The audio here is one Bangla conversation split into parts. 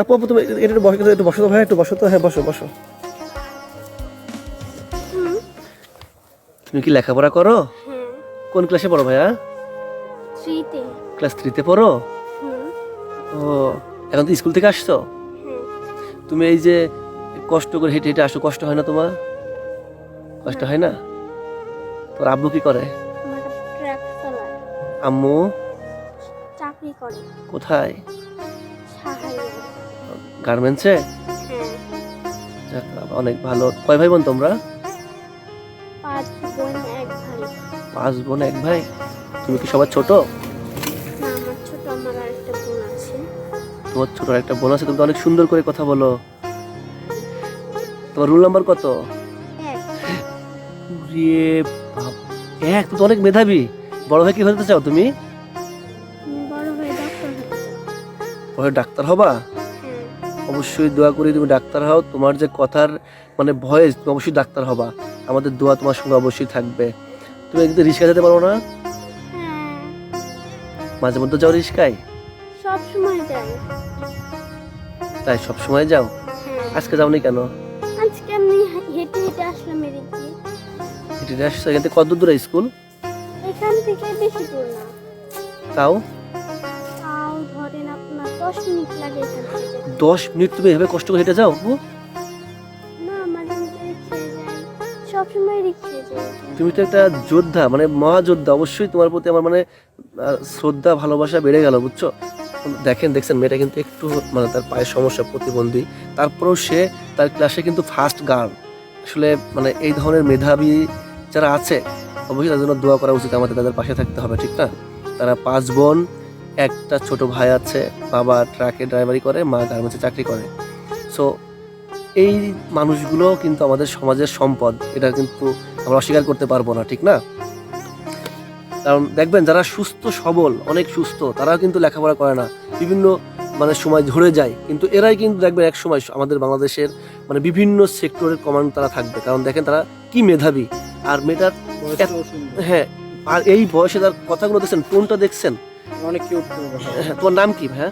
আপু আপু তুমি এটা একটু বসো একটু বসো তো ভাই একটু বসো তো হ্যাঁ বসো বসো। তুমি কি লেখাপড়া করো? কোন ক্লাসে পড়ো ভাইয়া? থ্রিতে। ক্লাস থ্রিতে পড়ো? ও এখন তো স্কুল থেকে আসছো? তুমি এই যে কষ্ট করে হেঁটে হেঁটে আসো কষ্ট হয় না তোমার? কষ্ট হয় না? তোর আব্বু কি করে? আম্মু? চাকরি করে। কোথায়? গার্মেন্টসে যাক অনেক ভালো। কয় ভাই বোন তোমরা? পাঁচ বোন এক ভাই। পাঁচ বোন এক ভাই? তুমি কি সবার ছোট? তোমার ছোট একটা বোন আছে তুমি অনেক সুন্দর করে কথা বলো। তোমার রুল নাম্বার কত? এক। তুমি তো অনেক মেধাবী। বড় ভাই কি হতে চাও তুমি? বড় ডাক্তার হবা? অবশ্যই দোয়া করি তুমি ডাক্তার হও। তোমার যে কথার মানে ভয়েস তুমি অবশ্যই ডাক্তার হবা। আমাদের দোয়া তোমার সঙ্গে অবশ্যই থাকবে। তুমি একদিন রিক্সা যেতে পারো না? হ্যাঁ। মাঝে মধ্যে যাও রিক্সায়? সব সময় যাই। তাই সব সময় যাও? হ্যাঁ। আজকে যাওনি কেন? আজকে আমি হেঁটে হেঁটে আসলাম এদিকে। হেঁটে হেঁটে আসছো? এখান থেকে কত দূরে স্কুল? এখান থেকে বেশি দূর না। তাও? দশ মিনিট লাগে দশ মিনিট তুমি এভাবে কষ্ট করে হেঁটে যাও? না মাঝে যাই। সবসময় যাই। তুমি তো একটা যোদ্ধা মানে মহাযোদ্ধা। অবশ্যই তোমার প্রতি আমার মানে শ্রদ্ধা ভালোবাসা বেড়ে গেল বুঝছ? দেখেন দেখছেন মেয়েটা কিন্তু একটু মানে তার পায়ের সমস্যা প্রতিবন্ধী। তারপরেও সে তার ক্লাসে কিন্তু ফার্স্ট গার্ল আসলে মানে এই ধরনের মেধাবী যারা আছে অবশ্যই তাদের জন্য দোয়া করা উচিত আমাদের তাদের পাশে থাকতে হবে ঠিক না? তারা পাঁচ বোন একটা ছোট ভাই আছে বাবা ট্রাকে ড্রাইভারি করে মা গার্মেন্টসে চাকরি করে। সো এই মানুষগুলো কিন্তু আমাদের সমাজের সম্পদ। এটা কিন্তু আমরা অস্বীকার করতে পারব না ঠিক না? কারণ দেখবেন যারা সুস্থ সবল অনেক সুস্থ তারাও কিন্তু লেখাপড়া করে না। বিভিন্ন মানে সময় ঝরে যায়। কিন্তু এরাই কিন্তু দেখবেন এক সময় আমাদের বাংলাদেশের মানে বিভিন্ন সেক্টরের কমান্ড তারা থাকবে। কারণ দেখেন তারা কি মেধাবী। আর মেয়েটার হ্যাঁ আর এই বয়সে তার কথাগুলো দেখছেন টোনটা দেখছেন। অনেক কিউট তোমার নাম কি ভাইয়া?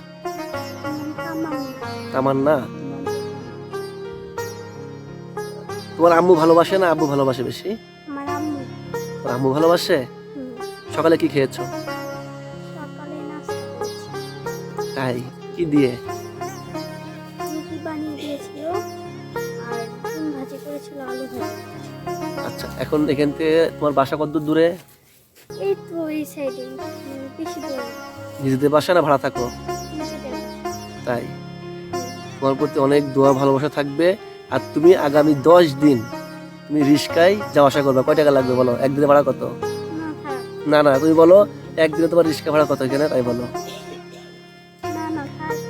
আমার আমার না তোমার আম্মু ভালোবাসে না আব্বু ভালোবাসে বেশি? আম্মু। ভালোবাসে? সকালে কি খেয়েছো? সকালে নাস্তা করেছি। তাই? কি দিয়ে? রুটি বানিয়ে দিয়েছিল আর ডিম ভাজি করেছিল আলু ভাজি আচ্ছা এখন এখান থেকে তোমার বাসা কত দূরে? এই তো এই সাইডে। বেশি দূর। নিজেদের বাসা না ভাড়া থাকো? তাই? তোমার প্রতি অনেক দোয়া ভালোবাসা থাকবে। আর তুমি আগামী দশ দিন তুমি রিস্কায় যাওয়া আসা করবে। কয় টাকা লাগবে বলো? একদিনে ভাড়া কত? না না তুমি বলো একদিনে তোমার রিস্কা ভাড়া কত এখানে? তাই বলো।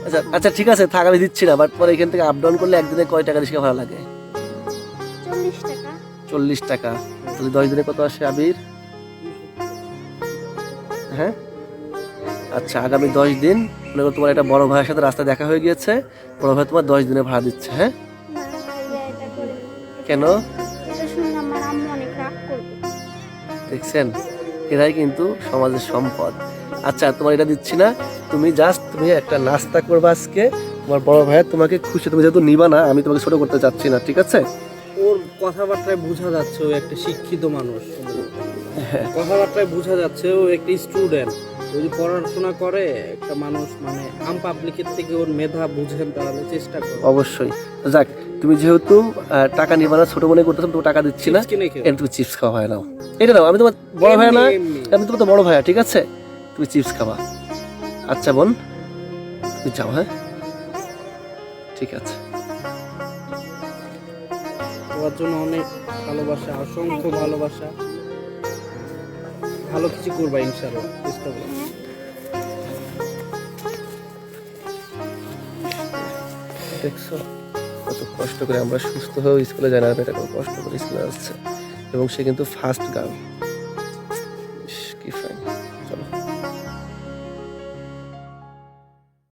আচ্ছা আচ্ছা ঠিক আছে থাক আমি দিচ্ছি না। বাট পরে এখান থেকে আপ ডাউন করলে একদিনে কয় টাকা রিস্কা ভাড়া লাগে? চল্লিশ টাকা। চল্লিশ টাকা। তাহলে দশ দিনে কত আসে আবির? হ্যাঁ? আচ্ছা আগামী দশ দিন, মনে করো তোমার একটা বড় ভাইয়ের সাথে রাস্তা দেখা হয়ে গিয়েছে, বড় ভাই তোমার দশ দিনে ভাড়া দিচ্ছে হ্যাঁ? ভাইয়া কেন? দেখছেন? এরাই কিন্তু সমাজের সম্পদ। আচ্ছা তোমার এটা দিচ্ছি না। তুমি জাস্ট তুমি একটা নাস্তা করবে আজকে। তোমার বড় ভাইয়ের তোমাকে খুশি, তুমি যেহেতু নিবা না, আমি তোমাকে ছোট করতে চাচ্ছি না, ঠিক আছে? কথাবার্তায় বোঝা যাচ্ছে ও একটা শিক্ষিত মানুষ। হ্যাঁ। কথাবার্তায় বোঝা যাচ্ছে ও একটা স্টুডেন্ট যদি পড়াশোনা করে একটা মানুষ মানে আম পাবলিকের থেকে ওর মেধা বুঝেন তাহলে চেষ্টা করো অবশ্যই। যাক তুমি যেহেতু টাকা নিবা না ছোট মনে করতেছো তুমি টাকা দিচ্ছি না। এর তুমি চিপস খাওয়া হয় নাও। এটা নাও আমি তোমার বড় ভাইয়া না। আমি তোমার তো বড় ভাইয়া ঠিক আছে? তুমি চিপস খাবা। আচ্ছা বোন তুমি যাও হ্যাঁ? ঠিক আছে। তোমার জন্য অনেক ভালোবাসা অসংখ্য ভালোবাসা। ভালো কিছু করবা ইনশাআল্লাহ চেষ্টা করো হ্যাঁ। দেখছ কত কষ্ট করে আমরা সুস্থ হয়েও স্কুলে যাই না এটা কত কষ্ট করে স্কুলে আসছে। এবং সে কিন্তু ফার্স্ট গার্ল